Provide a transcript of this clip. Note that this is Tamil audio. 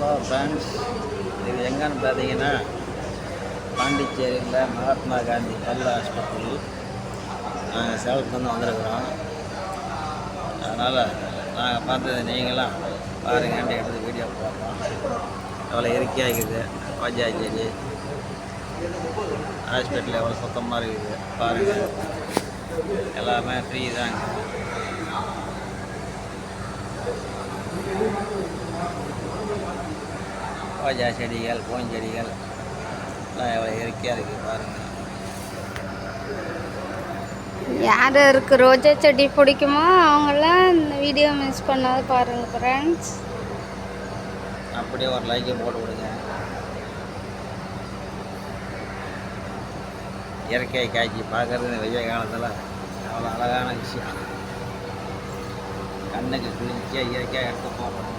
ஹலோ ஃப்ரெண்ட்ஸ் இது எங்கன்னு பார்த்தீங்கன்னா பாண்டிச்சேரியில் மகாத்மா காந்தி பல் ஆஸ்பத்திரி. நாங்கள் சேலத்துலேருந்து வந்திருக்கிறோம். அதனால் நாங்கள் பார்த்தது நீங்களாம் பாருங்கன்ட்டு எடுத்து வீடியோ போடுறோம். எவ்வளோ இயற்கையாக இருக்குது. ரோஜா செடி ஹாஸ்பிட்டல் எவ்வளோ சுத்தமாக இருக்குது. பாருங்கள் எல்லாமே ஃப்ரீ தாங்க. ரோஜா செடிகள் பூஞ்செடிகள் எல்லாம் எவ்வளோ இயற்கையாக இருக்குது பாருங்கள் யார் இருக்கு? ரோஜா செடி பிடிக்குமோ அவங்களாம் இந்த வீடியோ மிஸ் பண்ணாத பாருங்க ஃப்ரெண்ட்ஸ் அப்படியே ஒரு லைக்கை போட்டு விடுங்க. இயற்கை காட்சி பார்க்கறது இந்த வெய்ய காலத்தில் அவ்வளோ அழகான விஷயம். கண்ணுக்கு குளிர்ச்சியாக இயற்கையாக எடுத்து போகணும்.